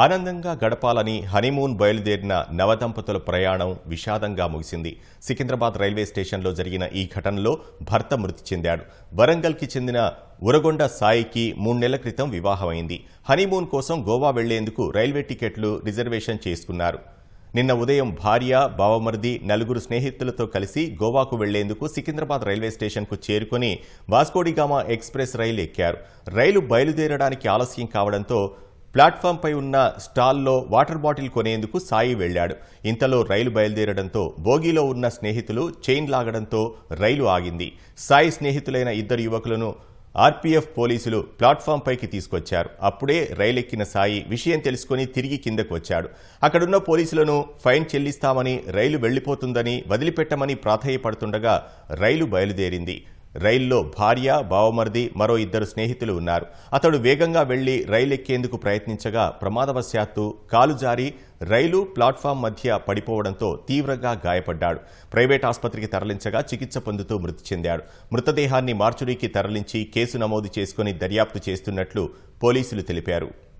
ఆనందంగా గడపాలని హనీమూన్ బయలుదేరిన నవదంపతుల ప్రయాణం విషాదంగా ముగిసింది. సికింద్రాబాద్ రైల్వే స్టేషన్లో జరిగిన ఈ ఘటనలో భర్త మృతి చెందాడు. వరంగల్కి చెందిన ఉరగొండ సాయికి మూడు నెలల క్రితం వివాహమైంది. హనీమూన్ కోసం గోవా వెళ్ళేందుకు రైల్వే టికెట్లు రిజర్వేషన్ చేసుకున్నారు. నిన్న ఉదయం భార్య బావమరిది నలుగురు స్నేహితులతో కలిసి గోవాకు వెళ్ళేందుకు సికింద్రాబాద్ రైల్వే స్టేషన్కు చేరుకుని వాస్కోడిగామా ఎక్స్ప్రెస్ రైలు ఎక్కారు. రైలు బయలుదేరడానికి ఆలస్యం కావడంతో ప్లాట్ఫామ్పై ఉన్న స్టాల్లో వాటర్ బాటిల్ కొనేందుకు సాయి వెళ్ళాడు ఇంతలో రైలు బయలుదేరడంతో బోగీలో ఉన్న స్నేహితులు చైన్ లాగడంతో రైలు ఆగింది. సాయి స్నేహితులైన ఇద్దరు యువకులను ఆర్పీఎఫ్ పోలీసులు ప్లాట్ఫామ్ పైకి తీసుకొచ్చారు. అప్పుడే రైలెక్కిన సాయి విషయం తెలుసుకుని తిరిగి కిందకు వచ్చాడు. అక్కడున్న పోలీసులను ఫైన్ చెల్లిస్తామని రైలు వెళ్ళిపోతుందని వదిలిపెట్టమని ప్రాధాయపడుతుండగా రైలు బయలుదేరింది. రైల్లో భార్య బావమర్ది మరో ఇద్దరు స్నేహితులు ఉన్నారు. అతడు వేగంగా వెళ్ళి రైలు ఎక్కేందుకు ప్రయత్నించగా ప్రమాదవశాత్తు కాలు జారి రైలు ప్లాట్ఫామ్ మధ్య పడిపోవడంతో తీవ్రంగా గాయపడ్డాడు. ప్రైవేట్ ఆసుపత్రికి తరలించగా చికిత్స పొందుతూ మృతి చెందాడు. మృతదేహాన్ని మార్చురీకి తరలించి కేసు నమోదు చేసుకుని దర్యాప్తు చేస్తున్నట్లు పోలీసులు తెలిపారు.